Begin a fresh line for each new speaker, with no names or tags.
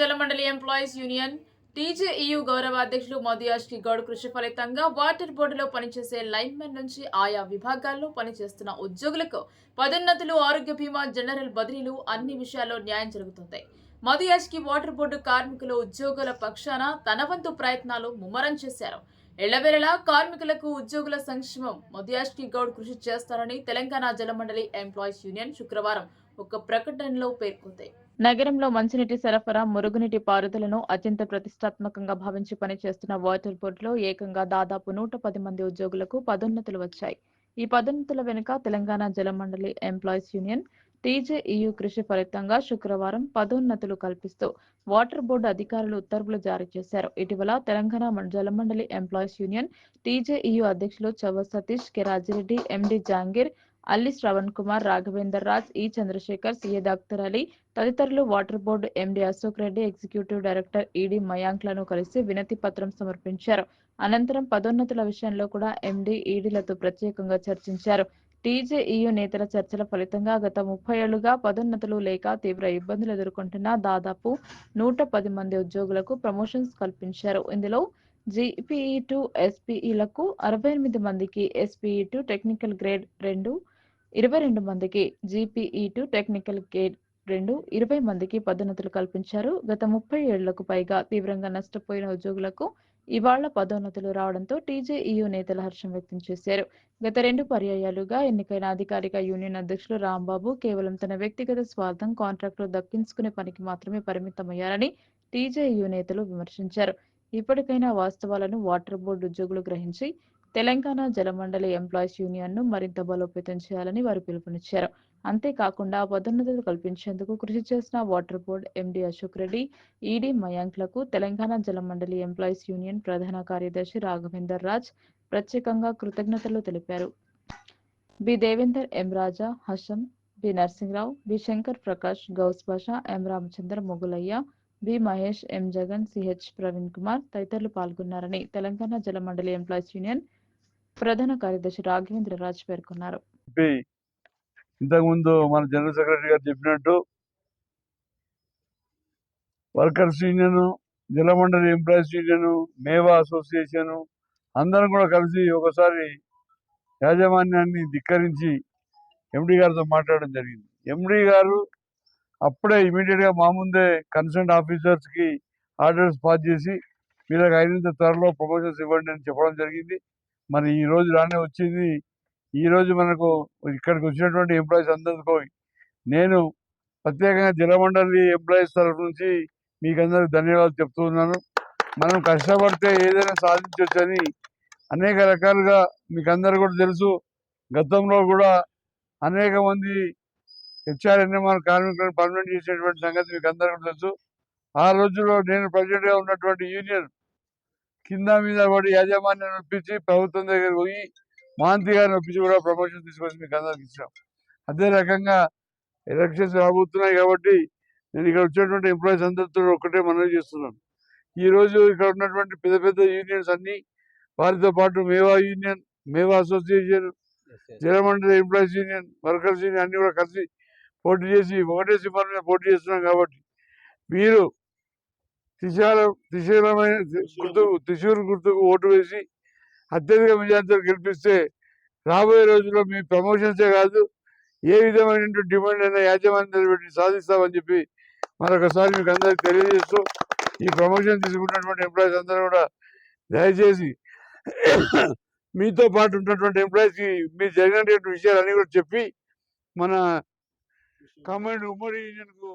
జలమండలి employees union TJEU గౌరవ అధ్యక్షులు మోదియాష్కి గౌడ్ కృషి ఫలితంగా వాటర్ బోర్డులో పనిచేసే లైన్మెన్ నుంచి ఆయా విభాగాల్లో పనిచేస్తున్న ఉద్యోగులకు పదోన్నతులు ఆరోగ్య బీమా జనరల్ బదిలీలు అన్ని విషయాల్లో న్యాయం జరుగుతుంది. మోదియాష్కి వాటర్ బోర్డు కార్మికులు ఉద్యోగుల పక్షాన తన వంతు ప్రయత్నాలు ముమ్మరం చేశారు. ఎళ్ళవేళలా కార్మికులకు ఉద్యోగుల సంక్షేమం మోదియాష్కి గౌడ్ కృషి చేస్తారని తెలంగాణ జలమండలి ఎంప్లాయీస్ యూనియన్ శుక్రవారం ఒక ప్రకటనలో పేర్కొంది. నగరంలో మంచినీటి సరఫరా మురుగునీటి పారుదలను అత్యంత ప్రతిష్టాత్మకంగా భావించి పనిచేస్తున్న వాటర్ బోర్డులో ఏకంగా దాదాపు నూట పది మంది ఉద్యోగులకు పదోన్నతులు వచ్చాయి. ఈ పదోన్నతుల వెనుక Telangana Jalamandali employees union TJEU కృషి ఫలితంగా శుక్రవారం పదోన్నతులు కల్పిస్తూ వాటర్ బోర్డు అధికారులు ఉత్తర్వులు జారీ చేశారు. ఇటీవల Telangana Jalamandali employees union TJEU అధ్యక్షులు చవ సతీష్ కె రాజిరెడ్డి ఎండి జాంగీర్ అల్లి శ్రవణ్ కుమార్ రాఘవేందర్ రాజ్ ఈ చంద్రశేఖర్ సయ్యద్ అఖ్తర్ అలీ తదితరులు water board MD Ashok Reddy executive director ED మయాంక్లను కలిసి వినతి పత్రం సమర్పించారు. అనంతరం పదోన్నతుల విషయంలో కూడా ఎండి ఈడీలతో ప్రత్యేకంగా చర్చించారు. టీజేఈయు నేతల చర్చల ఫలితంగా గత ముప్పై ఏళ్ళుగా పదోన్నతులు లేక తీవ్ర ఇబ్బందులు ఎదుర్కొంటున్న దాదాపు నూట పది మంది ఉద్యోగులకు ప్రమోషన్స్ కల్పించారు. ఇందులో జీపీఈ టు ఎస్పీఈలకు అరవై ఎనిమిది మందికి ఎస్పీఈ టు టెక్నికల్ గ్రేడ్ రెండు ఇరవై రెండు మందికి జీపీఈ టు టెక్నికల్ గేట్ రెండు ఇరవై మందికి పదోన్నతులు కల్పించారు. గత ముప్పై ఏళ్ళకు పైగా తీవ్రంగా నష్టపోయిన ఉద్యోగులకు ఇవాళ పదోన్నతులు రావడంతో టీజేఈయు నేతలు హర్షం వ్యక్తం చేశారు. గత రెండు పర్యాయాలుగా ఎన్నికైన అధికారిక యూనియన్ అధ్యక్షులు రాంబాబు కేవలం తన వ్యక్తిగత స్వార్థం కాంట్రాక్టులు దక్కించుకునే పనికి మాత్రమే పరిమితమయ్యారని టీజేయు నేతలు విమర్శించారు. ఇప్పటికైనా వాస్తవాలను వాటర్ బోర్డు ఉద్యోగులు గ్రహించి తెలంగాణ జలమండలి ఎంప్లాయీస్ యూనియన్ను మరింత బలోపేతం చేయాలని వారు పిలుపునిచ్చారు. అంతేకాకుండా పదోన్నతులు కల్పించేందుకు కృషి చేసిన water board MD Ashok Reddy ED మయాంక్లకు Telangana Jalamandali employees union ప్రధాన కార్యదర్శి రాఘవేందర్ రాజ్ ప్రత్యేకంగా కృతజ్ఞతలు తెలిపారు. B. Devender M. Raja Hasam B. Narasimharao B. Shankar Prakash Gouse Basha M. Ramachandra Mogulaiah B. Mahesh M. Jagan CH Praveen Kumar తదితరులు పాల్గొన్నారని తెలంగాణ జలమండలి ఎంప్లాయీస్ యూనియన్ ప్రధాన కార్యదర్శి రాఘవేంద్ర రాజ్ పేర్కొన్నారు.
ఇంతకుముందు మన జనరల్ సెక్రటరీ గారు చెప్పినట్టు workers union Jalamandali employees union Mewa association అందరం కూడా కలిసి ఒకసారి యాజమాన్యాన్ని ధిక్కరించి ఎండి గారితో మాట్లాడడం జరిగింది. ఎండి గారు అప్పుడే ఇమీడియట్గా మా ముందే కన్సర్న్ ఆఫీసర్స్కి ఆర్డర్స్ పాస్ చేసి వీళ్ళకి అయినంత త్వరలో ప్రమోషన్స్ ఇవ్వండి అని చెప్పడం జరిగింది. మరి ఈ రోజు రానే వచ్చింది. ఈ రోజు మనకు ఇక్కడికి వచ్చినటువంటి ఎంప్లాయీస్ అందరికీ నేను ప్రత్యేకంగా జలమండలి ఎంప్లాయీస్ తరఫు నుంచి మీకు అందరికి ధన్యవాదాలు చెప్తూ ఉన్నాను. మనం కష్టపడితే ఏదైనా సాధించవచ్చని అనేక రకాలుగా మీకు అందరు కూడా తెలుసు. గతంలో కూడా అనేక మంది హెచ్ఆర్ఎన్ఎంఆర్ కార్మికులను పర్మనెంట్ చేసేటువంటి సంగతి మీకు అందరికీ తెలుసు. ఆ రోజుల్లో నేను ప్రెసిడెంట్గా ఉన్నటువంటి యూనియన్ కింద మీద పడి యాజమాన్యాన్ని ఒప్పించి ప్రభుత్వం దగ్గర పోయి మాంతి గారిని ఒప్పించి కూడా ప్రమోషన్ తీసుకొచ్చి మీకు అందరికి ఇచ్చాం అదే రకంగా ఎలక్షన్స్ రాబోతున్నాయి కాబట్టి నేను ఇక్కడ వచ్చినటువంటి ఎంప్లాయీస్ అందరితో ఒక్కటే మనవి చేస్తున్నాను. ఈ రోజు ఇక్కడ ఉన్నటువంటి పెద్ద పెద్ద యూనియన్స్ అన్ని వారితో పాటు Mewa union Mewa association Jalamandali employees union workers union అన్ని కూడా కలిసి పోటీ చేసి ఒకటే సింబల్ మీద పోటీ చేస్తున్నాం కాబట్టి మీరు త్రిశాల త్రిశూలమైన గుర్తు త్రిశూర్ గుర్తుకు ఓటు వేసి అత్యధిక మెజార్టీతో గెలిపిస్తే రాబోయే రోజుల్లో మీ ప్రమోషన్సే కాదు ఏ విధమైనటువంటి డిమాండ్ అయినా యాజమాన్యం నిలబెట్టి సాధిస్తామని చెప్పి మరొకసారి మీకు అందరికి తెలియజేస్తూ ఈ ప్రమోషన్ తీసుకున్నటువంటి ఎంప్లాయీస్ అందరూ కూడా దయచేసి మీతో పాటు ఉన్నటువంటి ఎంప్లాయీస్కి మీరు జరిగినటువంటి విషయాలన్నీ కూడా చెప్పి మన కమాండ్ ఉమ్మడి యూనియన్కు